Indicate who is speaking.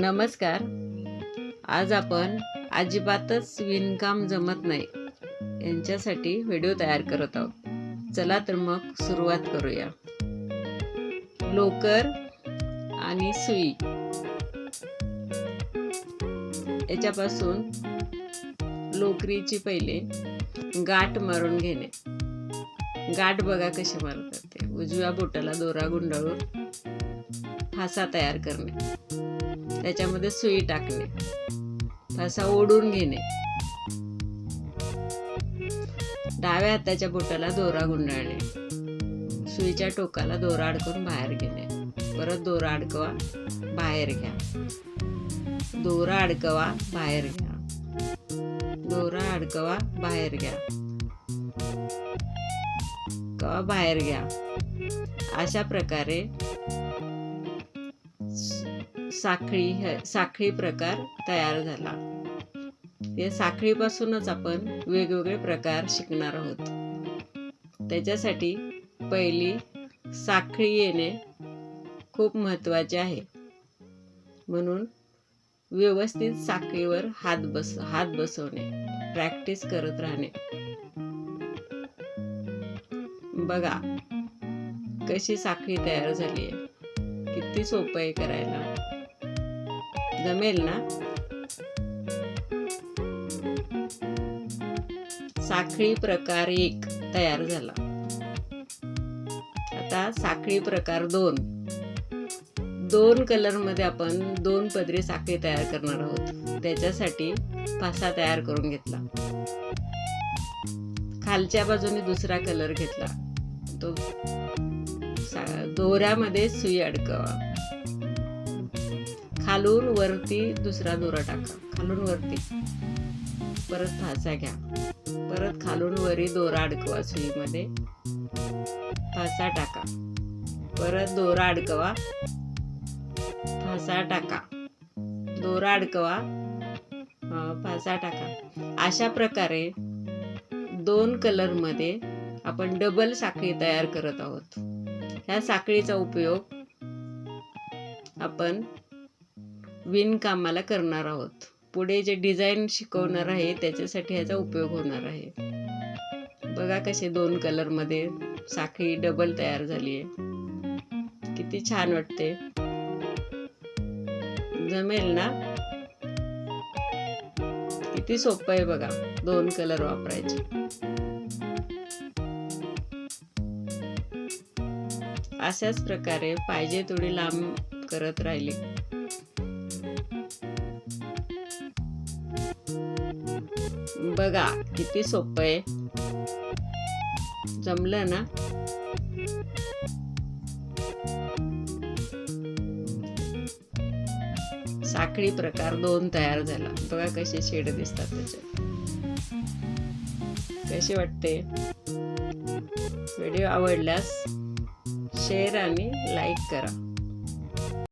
Speaker 1: नमस्कार. आज आपण अजिबातच विणकाम जमत नाही. यांच्यासाठी व्हिडिओ तयार करत आहोत. चला तर मग सुरुवात करूया. लोकर आणि सुई. याच्यापासून लोकरीची पहिले गाठ मारून घेणे. गाठ बघा कशी मारतात ते. उजव्या बोटाला दोरा गुंडाळून फासा तयार करणे. त्याच्यामध्ये सुई टाकणे. फासा ओढून घेणे. डाव्या हाताच्या बोटाला दोरा गुंडाळणे. सुईच्या टोकाला दोरा अडकून बाहेर घेणे. परत दोरा अडकवा बाहेर घ्या. दोरा अडकवा बाहेर घ्या. दोरा अडकवा बाहेर घ्या. कवा बाहेर घ्या. अशा प्रकारे साखळी साखळी प्रकार तयार झाला. या साखळीपासूनच आपण वेगवेगळे प्रकार शिकणार आहोत. त्याच्यासाठी पहिली साखळी येणे खूप महत्त्वाचे आहे. म्हणून व्यवस्थित साखळीवर हात बस हात बसवणे प्रॅक्टिस करत राहणे. बघा कशी साखळी तयार झाली आहे. किती सोपं आहे करायला. जमेल ना? साखळी प्रकार एक तयार झाला. आता साखळी प्रकार दोन. दोन कलरमध्ये आपण दोन पदरी साखळी तयार करणार आहोत. त्याच्यासाठी फासा तयार करून घेतला. खालच्या बाजूने दुसरा कलर घेतला. तो सा- दोऱ्यामध्ये सुई अडकवा. खालून वरती दुसरा दोरा टाका. खालून वरती परत फासा घ्या. परत खालून वरी दोरा अडकवा सुईमध्ये. फासा टाका. परत दोरा अडकवा. फासा टाका. दोरा अडकवा. फासा टाका. अशा प्रकारे दोन कलरमध्ये आपण डबल साखळी तयार करत आहोत. ह्या साखळीचा उपयोग आपण विणकामाला करणार आहोत. पुढे जे डिझाईन शिकवणार आहे त्याच्यासाठी ह्याचा उपयोग होणार आहे. बघा कसे दोन कलरमध्ये साखळी डबल तयार झाली आहे. किती छान वाटते. जमेल ना? किती सोपं आहे बघा दोन कलर वापरायचे. अशाच प्रकारे पाहिजे थोडी लांब करत राहिली. बघा किती सोपं आहे. जमलं ना? साखळी प्रकार दोन तयार झाला. बघा कसे शेड दिसतात त्याचे. कसे वाटते? व्हिडिओ आवडल्यास शेअर आणि लाईक करा.